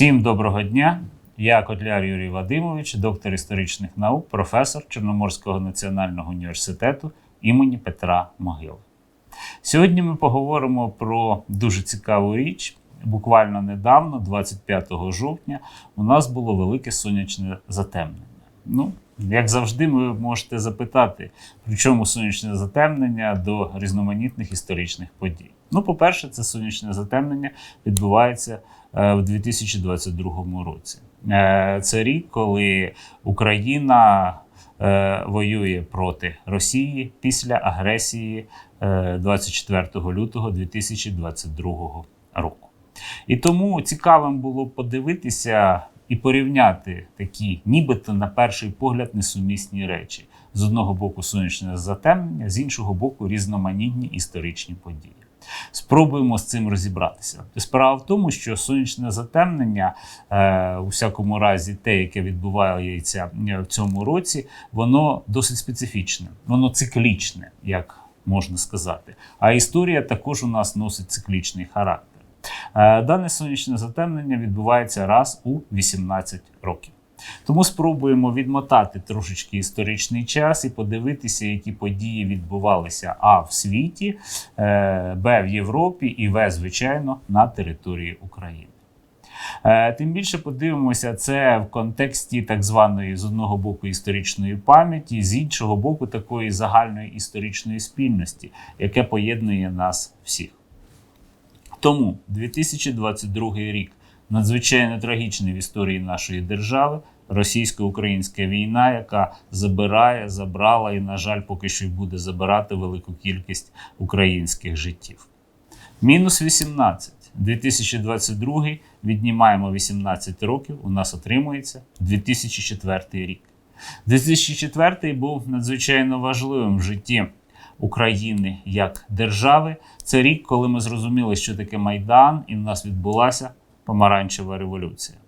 Всім доброго дня! Я Котляр Юрій Вадимович, доктор історичних наук, професор Чорноморського національного університету імені Петра Могили. Сьогодні ми поговоримо про дуже цікаву річ. Буквально недавно, 25 жовтня, у нас було велике сонячне затемнення. Ну, як завжди, ви можете запитати, при чому сонячне затемнення до різноманітних історичних подій. Ну, по-перше, це сонячне затемнення відбувається в 2022 році. Е, Це рік, коли Україна е, воює проти Росії після агресії е, 24 лютого 2022 року. І тому цікавим було подивитися і порівняти такі, нібито на перший погляд, несумісні речі. З одного боку, сонячне затемнення, з іншого боку, різноманітні історичні події. Спробуємо з цим розібратися. Справа в тому, що сонячне затемнення, е, у всякому разі, те, яке відбувається в цьому році, воно досить специфічне, воно циклічне, як можна сказати. А історія також у нас носить циклічний характер. Е, Дане сонячне затемнення відбувається раз у 18 років. Тому спробуємо відмотати трошечки історичний час і подивитися, які події відбувалися А в світі, е, Б в Європі і В, звичайно, на території України. Е, Тим більше подивимося це в контексті так званої з одного боку історичної пам'яті, з іншого боку, такої загальної історичної спільності, яке поєднує нас всіх. Тому 2022 рік надзвичайно трагічний в історії нашої держави. Російсько-українська війна, яка забирає, забрала і, на жаль, поки що й буде забирати велику кількість українських життів. Мінус 18. 2022 віднімаємо 18 років. У нас отримується 2004 рік. 2004 був надзвичайно важливим в житті України як держави. Це рік, коли ми зрозуміли, що таке Майдан, і в нас відбулася помаранчева революція.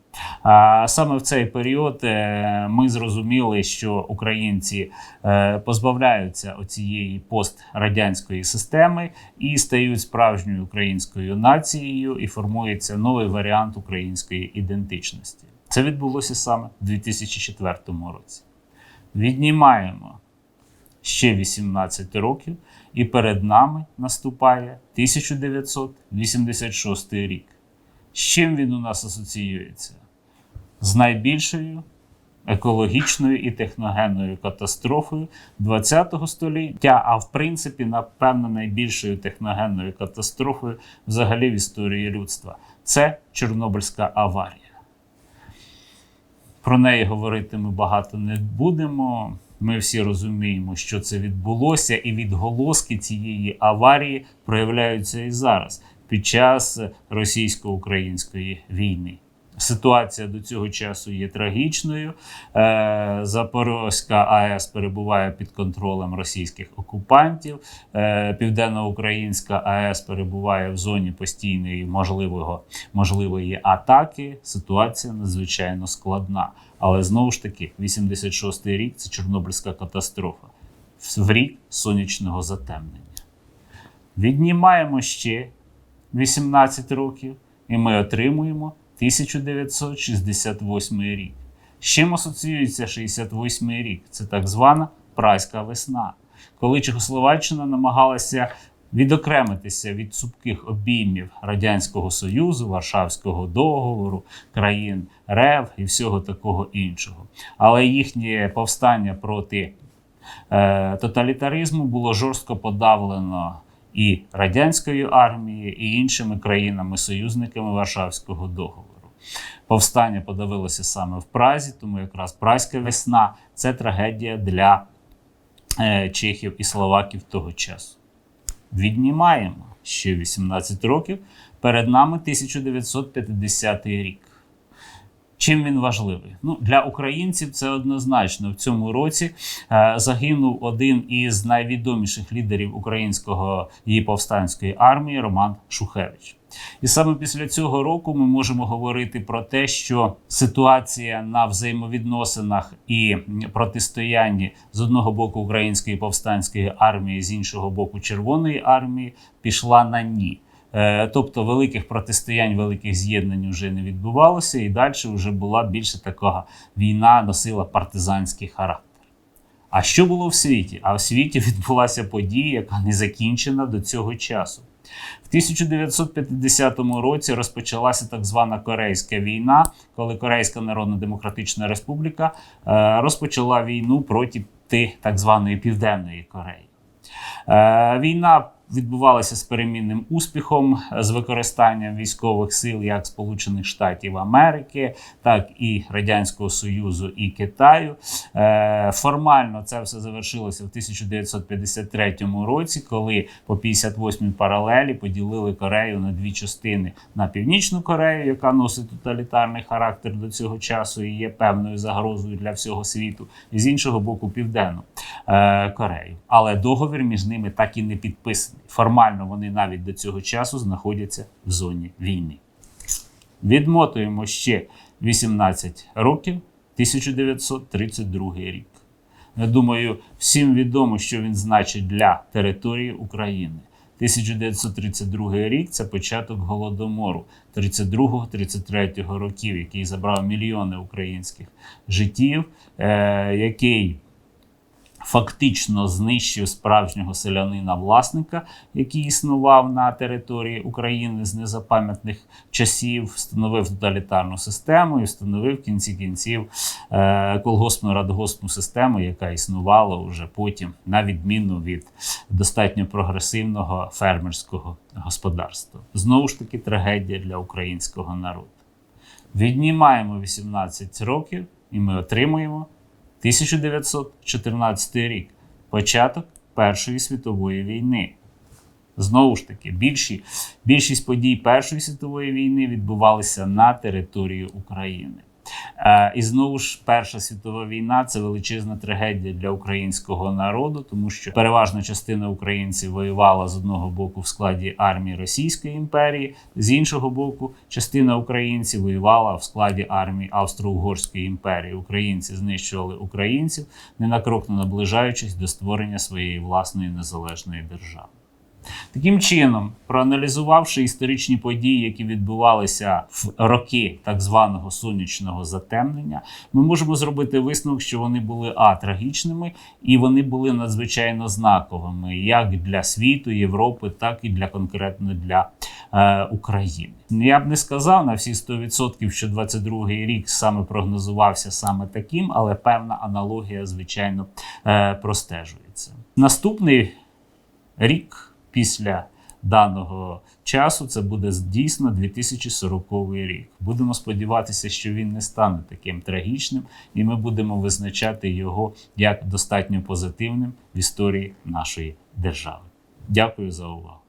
Саме в цей період е, ми зрозуміли, що українці е, позбавляються оцієї пострадянської системи і стають справжньою українською нацією, і формується новий варіант української ідентичності. Це відбулося саме в 2004 році. Віднімаємо ще 18 років, і перед нами наступає 1986 рік. З чим він у нас асоціюється? З найбільшою екологічною і техногенною катастрофою ХХ століття, а в принципі, напевно, найбільшою техногенною катастрофою взагалі в історії людства. Це Чорнобильська аварія. Про неї говорити ми багато не будемо. Ми всі розуміємо, що це відбулося, і відголоски цієї аварії проявляються і зараз під час російсько-української війни. Ситуація до цього часу є трагічною. Е, Запорозька АЕС перебуває під контролем російських окупантів. Е, Південноукраїнська АЕС перебуває в зоні постійної можливого, можливої атаки. Ситуація надзвичайно складна. Але знову ж таки, 86-й рік це Чорнобильська катастрофа в рік сонячного затемнення. Віднімаємо ще 18 років, і ми отримуємо 1968 рік. З чим асоціюється 68 рік? Це так звана Прайська весна, коли Чехословаччина намагалася відокремитися від цупких обіймів Радянського Союзу, Варшавського договору, країн РЕВ і всього такого іншого. Але їхнє повстання проти е, тоталітаризму було жорстко подавлено і радянською армією, і іншими країнами-союзниками Варшавського договору. Повстання подавилося саме в Празі, тому якраз Празька весна це трагедія для е, чехів і словаків того часу. Віднімаємо ще 18 років. Перед нами 1950 рік. Чим він важливий? Ну, Для українців це однозначно. В цьому році е, загинув один із найвідоміших лідерів українського її повстанської армії Роман Шухевич. І саме після цього року ми можемо говорити про те, що ситуація на взаємовідносинах і протистоянні з одного боку української повстанської армії, з іншого боку Червоної армії пішла на ні. Е, Тобто великих протистоянь, великих з'єднань вже не відбувалося, і далі вже була більше така війна, носила партизанський характер. А що було в світі? А в світі відбулася подія, яка не закінчена до цього часу. В 1950 році розпочалася так звана Корейська війна, коли Корейська Народно-Демократична Республіка е, розпочала війну проти так званої Південної Кореї. Е, Війна відбувалася з перемінним успіхом з використанням військових сил як Сполучених Штатів Америки, так і Радянського Союзу і Китаю. Е, Формально це все завершилося в 1953 році, коли по 58 паралелі поділили Корею на дві частини: на Північну Корею, яка носить тоталітарний характер до цього часу і є певною загрозою для всього світу, і з іншого боку, Південну е, Корею. Але договір між ними так і не підписаний. Формально вони навіть до цього часу знаходяться в зоні війни. Відмотуємо ще 18 років, 1932 рік. Я думаю, всім відомо, що він значить для території України. 1932 рік це початок голодомору 32-33 років, який забрав мільйони українських життів, е, який фактично знищив справжнього селянина-власника, який існував на території України з незапам'ятних часів, встановив тоталітарну систему і встановив в кінці кінців е, колгоспну радгоспну систему, яка існувала вже потім, на відміну від достатньо прогресивного фермерського господарства. Знову ж таки, трагедія для українського народу. Віднімаємо 18 років, і ми отримуємо. 1914 рік початок Першої світової війни. Знову ж таки, більші, більшість подій Першої світової війни відбувалися на території України. Е, і знову ж Перша світова війна це величезна трагедія для українського народу, тому що переважна частина українців воювала з одного боку в складі армії Російської імперії, з іншого боку, частина українців воювала в складі армії Австро-Угорської імперії. Українці знищували українців, не на крок не наближаючись до створення своєї власної незалежної держави. Таким чином, проаналізувавши історичні події, які відбувалися в роки так званого сонячного затемнення, ми можемо зробити висновок, що вони були а трагічними і вони були надзвичайно знаковими як для світу, Європи, так і для конкретно для е, України. Я б не сказав на всі 100%, що 22-й рік саме прогнозувався саме таким, але певна аналогія, звичайно, е, простежується. Наступний рік після даного часу це буде дійсно 2040 рік. Будемо сподіватися, що він не стане таким трагічним, і ми будемо визначати його як достатньо позитивним в історії нашої держави. Дякую за увагу.